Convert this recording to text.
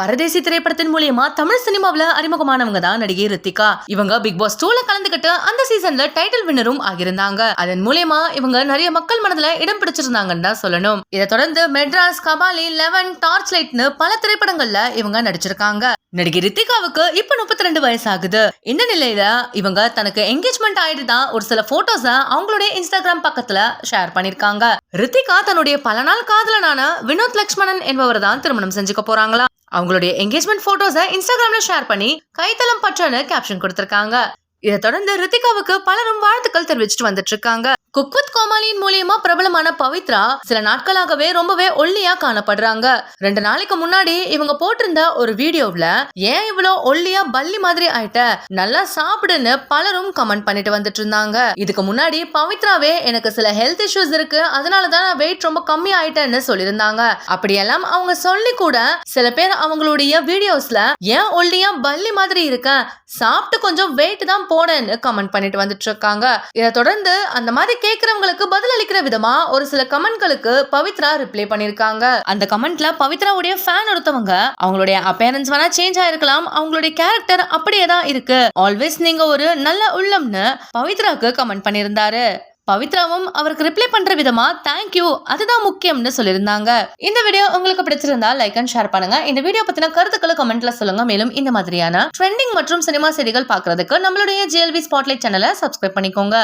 பரதேசி திரைப்படத்தின் மூலியமா தமிழ் சினிமாவில அறிமுகமானவங்க தான் நடிகை ரித்திகா. இவங்க பிக் பாஸ் டூல கலந்துகிட்டு அந்த சீசன்ல டைட்டில் வின்னரும் ஆகியிருந்தாங்க. அதன் மூலியமா இவங்க நிறைய மக்கள் மனதுல இடம் பிடிச்சிருந்தாங்கன்னு தான் சொல்லணும். இதை தொடர்ந்து மெட்ராஸ் கபாலி லெவன் டார்ச் லைட்னு பல திரைப்படங்கள்ல இவங்க நடிச்சிருக்காங்க. நடிகை ரித்திகாவுக்கு இப்ப முப்பத்தி ரெண்டு வயசு ஆகுது இந்த நிலையில இவங்க தனக்கு என்கேஜ்மெண்ட் ஆயிட்டு தான் ஒரு சில போட்டோஸ அவங்களுடைய இன்ஸ்டாகிராம் பக்கத்துல ஷேர் பண்ணிருக்காங்க. ரித்திகா தன்னுடைய பல நாள் காதலனான வினோத் லக்ஷ்மணன் என்பவர் தான் திருமணம் செஞ்சுக்க போறாங்களா? அவங்களுடைய என்கேஜ்மெண்ட் போட்டோஸை இன்ஸ்டாகிராம்ல ஷேர் பண்ணி கைத்தளம் பற்றான கேப்ஷன் கொடுத்திருக்காங்க. இதை தொடர்ந்து ரித்திகாவுக்கு பலரும் வாழ்த்து வாழ்த்துக்கள் தெரிவிச்சுட்டு வந்துட்டு இருக்காங்க குக்வித் கோமாளியின் மூலியமா பிரபலமான பவித்ரா சில நாட்களாகவே ரொம்பவே ஒல்லியா காணப்படுறாங்க. ரெண்டு நாளைக்கு முன்னாடி இவங்க போட்டிருந்த ஒரு வீடியோவில் ஏன் இவ்வளோ ஒல்லியா பல்லி மாதிரி ஆயிட்ட? நல்லா சாப்பிடுன்னு பலரும் கமெண்ட் பண்ணிட்டு வந்துட்டு இருந்தாங்க இதுக்கு முன்னாடி பவித்ராவே எனக்கு சில ஹெல்த் இஷ்யூஸ் இருக்கு. அதனால தான் நான் வெயிட் ரொம்ப கம்மி ஆயிட்டேன்னு சொல்லியிருந்தாங்க. அப்படியெல்லாம் அவங்க சொல்லி கூட சில பேர் அவங்களுடைய வீடியோஸ்ல ஏன் ஒல்லியா பல்லி மாதிரி இருக்க? சாப்பிட்டு கொஞ்சம் வெயிட் தான் போனேன்னு கமெண்ட் பண்ணிட்டு வந்துட்டு இருக்காங்க இதை தொடர்ந்து அந்த மாதிரி கேட்கறவங்களுக்கு பதில் அளிக்கிற விதமா ஒரு சில கமெண்ட்களுக்கு பவித்ரா ரிப்ளை பண்ணிருக்காங்க அந்த கமெண்ட்ல பவித்ராவுடைய ஃபேன் ஒருத்தவங்க அவங்களுடைய அப்பேரன்ஸ் வேணா சேஞ்ச் ஆயிருக்கலாம் அவங்களுடைய கேரக்டர் அப்படியே தான் இருக்கு. ஆல்வேஸ் நீங்க ஒரு நல்ல உள்ளம்னு பவித்ராக்கு கமெண்ட் பண்ணியிருந்தாரு. பவித்ராவும் அவருக்கு ரிப்ளை பண்ற விதமா தேங்க்யூ அதுதான் முக்கியம்னு சொல்லியிருந்தாங்க. இந்த வீடியோ உங்களுக்கு பிடிச்சிருந்தா லைக் அண்ட் ஷேர் பண்ணுங்க. இந்த வீடியோ பத்தின கருத்துக்களை கமெண்ட்ல சொல்லுங்க. மேலும் இந்த மாதிரியான ட்ரெண்டிங் மற்றும் சினிமா செய்திகள் பாக்குறதுக்கு நம்மளுடைய ஜிஎல்வி ஸ்பாட்லைட் சேனலை சப்ஸ்கிரைப் பண்ணிக்கோங்க.